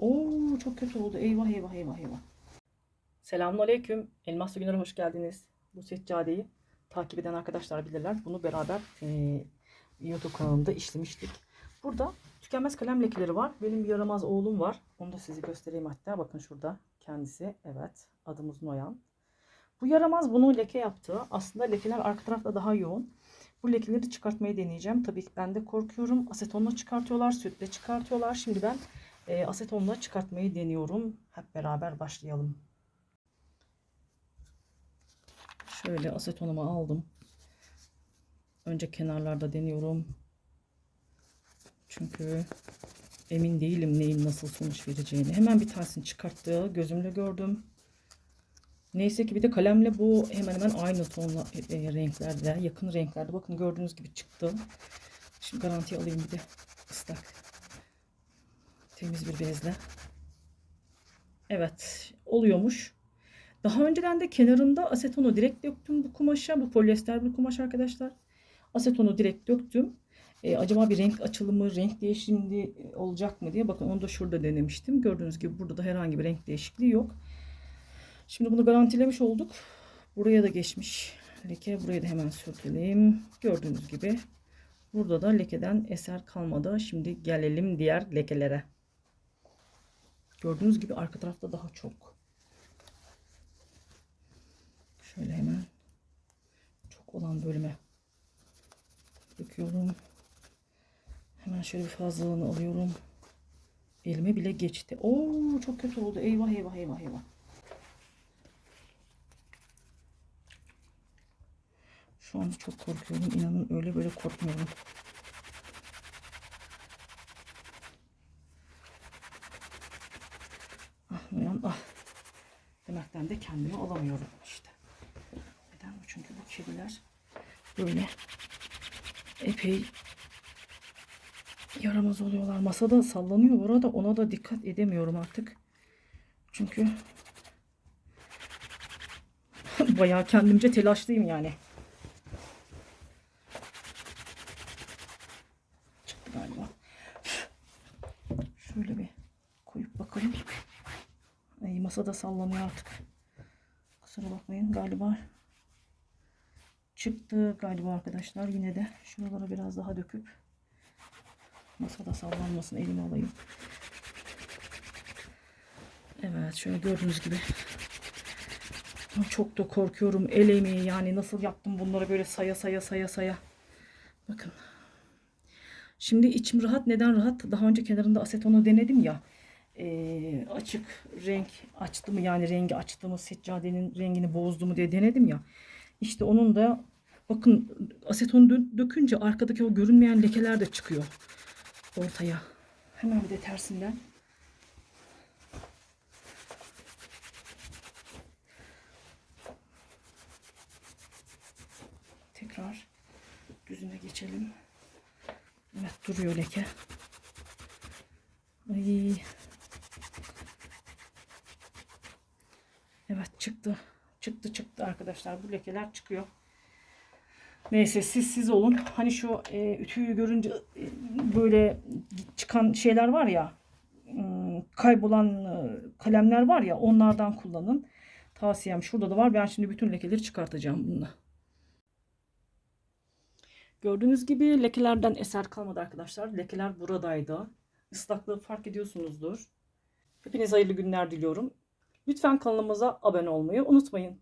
Oo çok kötü oldu. Eyvah eyvah eyvah eyvah. Selamünaleyküm. Elmaslı Günler'e hoş geldiniz. Bu seccadeyi takip eden arkadaşlar bilirler. Bunu beraber eee, YouTube kanalımda işlemiştik. Burada tükenmez kalem lekeleri var. Benim bir yaramaz oğlum var. Onu da size göstereyim hatta. Bakın şurada kendisi. Evet. Adımız Noyan. Bu yaramaz bunu leke yaptı. Aslında lekeler arka tarafta daha yoğun. Bu lekeleri çıkartmayı deneyeceğim. Tabii ben de korkuyorum. Asetonla çıkartıyorlar, sütle çıkartıyorlar. Şimdi ben e, asetonla çıkartmayı deniyorum. Hep beraber başlayalım. Şöyle asetonumu aldım. Önce kenarlarda deniyorum. Çünkü emin değilim neyin nasıl sonuç vereceğini. Hemen bir tanesini çıkarttı. Gözümle gördüm. Neyse ki bir de kalemle bu hemen hemen aynı tonla e, e, renklerde, yakın renklerde. Bakın gördüğünüz gibi çıktı. Şimdi garanti alayım bir de ıslak. Temiz bir bezle. Evet, oluyormuş. Daha önceden de kenarında asetonu direkt döktüm bu kumaşa. Bu polyester bir kumaş arkadaşlar. Asetonu direkt döktüm. E, acaba bir renk açılımı, renk değişimi olacak mı diye. Bakın onu da şurada denemiştim. Gördüğünüz gibi burada da herhangi bir renk değişikliği yok. Şimdi bunu garantilemiş olduk. Buraya da geçmiş leke. Buraya da hemen sürtelim. Gördüğünüz gibi burada da lekeden eser kalmadı. Şimdi gelelim diğer lekelere. Gördüğünüz gibi arka tarafta daha çok. Şöyle hemen çok olan bölüme döküyorum. Hemen şöyle bir fazlalığını alıyorum. Elime bile geçti. Oo çok kötü oldu. Eyvah eyvah eyvah eyvah. Şu anda çok korkuyorum. İnanın öyle böyle korkmuyorum. Uyan ah. Demekten de kendimi alamıyorum işte. Neden bu? Çünkü bu kediler böyle epey yaramaz oluyorlar. Masada sallanıyor. Bu ona da dikkat edemiyorum artık. Çünkü bayağı kendimce telaşlıyım yani. Çıktı galiba. Şöyle bir koyup bakalım. Ay masada sallanıyor artık. Kusura bakmayın galiba. Çıktı galiba arkadaşlar. Yine de şuralara biraz daha döküp masada sallanmasın elime alayım. Evet şöyle gördüğünüz gibi çok da korkuyorum el emeği yani nasıl yaptım bunları böyle saya saya saya saya. Bakın. Şimdi içim rahat. Neden rahat? Daha önce kenarında asetonu denedim ya. Ee, açık renk açtı mı yani rengi açtı mı seccadenin rengini bozdu mu diye denedim ya. İşte onun da bakın asetonu dö- dökünce arkadaki o görünmeyen lekeler de çıkıyor ortaya. Hemen bir de tersinden. Tekrar düzüne geçelim. Evet duruyor leke. Ay. Evet çıktı. Çıktı çıktı arkadaşlar. Bu lekeler çıkıyor. Neyse siz siz olun. Hani şu e, ütüyü görünce e, böyle çıkan şeyler var ya ım, kaybolan e, kalemler var ya onlardan kullanın. Tavsiyem şurada da var. Ben şimdi bütün lekeleri çıkartacağım bununla. Gördüğünüz gibi lekelerden eser kalmadı arkadaşlar. Lekeler buradaydı. Islaklığı fark ediyorsunuzdur. Hepinize hayırlı günler diliyorum. Lütfen kanalımıza abone olmayı unutmayın.